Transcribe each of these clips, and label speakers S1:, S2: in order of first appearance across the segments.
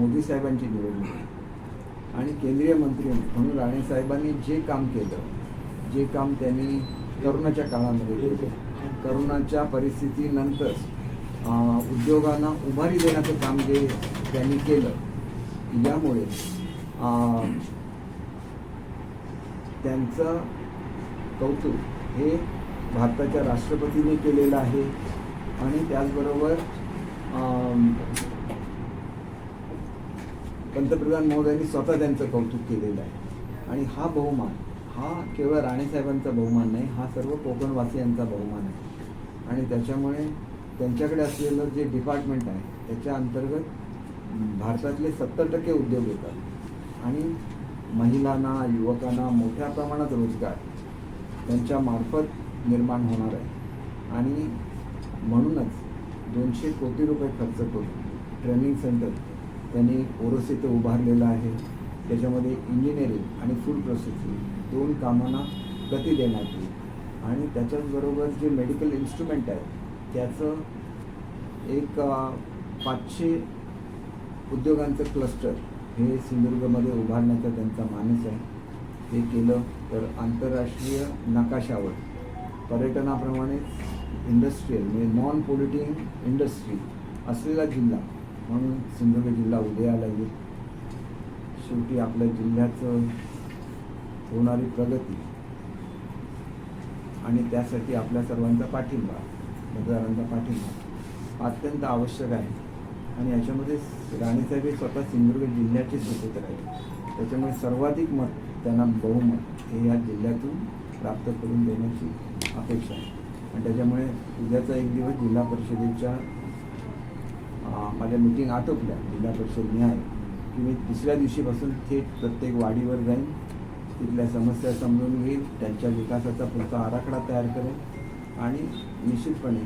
S1: मोदी साहेबांची निवडणूक. आणि केंद्रीय मंत्री म्हणून राणेसाहेबांनी जे काम केलं जे काम त्यांनी करोनाच्या काळामध्ये केलं करोनाच्या परिस्थितीनंतर उद्योगांना उभारी देण्याचं काम जे त्यांनी केलं यामुळे त्यांचं कौतुक हे भारताच्या राष्ट्रपतीने केलेलं आहे. आणि त्याचबरोबर पंतप्रधान महोदयांनी स्वतः त्यांचं कौतुक केलेलं आहे. आणि हा बहुमान हा केवळ राणेसाहेबांचा बहुमान नाही हा सर्व कोकणवासियांचा बहुमान आहे. आणि त्याच्यामुळे त्यांच्याकडे असलेलं जे डिपार्टमेंट आहे त्याच्या अंतर्गत भारतातले सत्तर टक्के उद्योग येतात. आणि महिलांना युवकांना मोठ्या प्रमाणात रोजगार त्यांच्यामार्फत निर्माण होणार आहे. आणि म्हणूनच दोनशे कोटी रुपये खर्च करून ट्रेनिंग सेंटर त्यांनी ओरोस इथे उभारलेलं आहे. त्याच्यामध्ये इंजिनिअरिंग आणि फूड प्रोसेसिंग दोन कामांना गती देण्यात येईल. आणि त्याच्याचबरोबर जे मेडिकल इन्स्ट्रुमेंट आहे त्याचं एक पाचशे उद्योगांचं क्लस्टर हे सिंधुदुर्गमध्ये उभारण्याचा त्यांचा मानस आहे. हे केलं तर आंतरराष्ट्रीय नकाशावर. पर्यटनाप्रमाणे इंडस्ट्रीयल म्हणजे नॉन पोल्युटिंग इंडस्ट्री असलेला जिल्हा म्हणून सिंधुदुर्ग जिल्हा उदयाला येईल शेवटी आपल्या जिल्ह्याचं होणारी प्रगती आणि त्यासाठी आपल्या सर्वांचा पाठिंबा मतदारांचा पाठिंबा अत्यंत आवश्यक आहे. आणि याच्यामध्ये राणेसाहेब हे स्वतः सिंधुदुर्ग जिल्ह्याचे सुपुत्र आहेत. त्याच्यामुळे सर्वाधिक मत त्यांना बहुमत हे या जिल्ह्यातून प्राप्त करून देण्याची अपेक्षा आहे. आणि त्याच्यामुळे उद्याचा एक दिवस जिल्हा परिषदेच्या माझ्या मिटिंग आटोपल्या. जिल्हा परिषद की मी तिसऱ्या दिवशीपासून थेट प्रत्येक वाडीवर जाईन. तिथल्या समस्या समजून घेईल त्यांच्या विकासाचा पुढचा आराखडा तयार करेन. आणि निश्चितपणे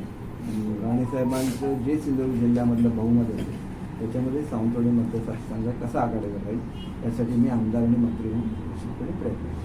S1: राणेसाहेबांचं जे सिंधुदुर्ग जिल्ह्यामधलं बहुमत असेल त्याच्यामध्ये सावंतवाडी मतदारसंघ कसा आघाडीवर राहील यासाठी मी आमदार आणि मंत्री म्हणून निश्चितपणे प्रयत्न करेन.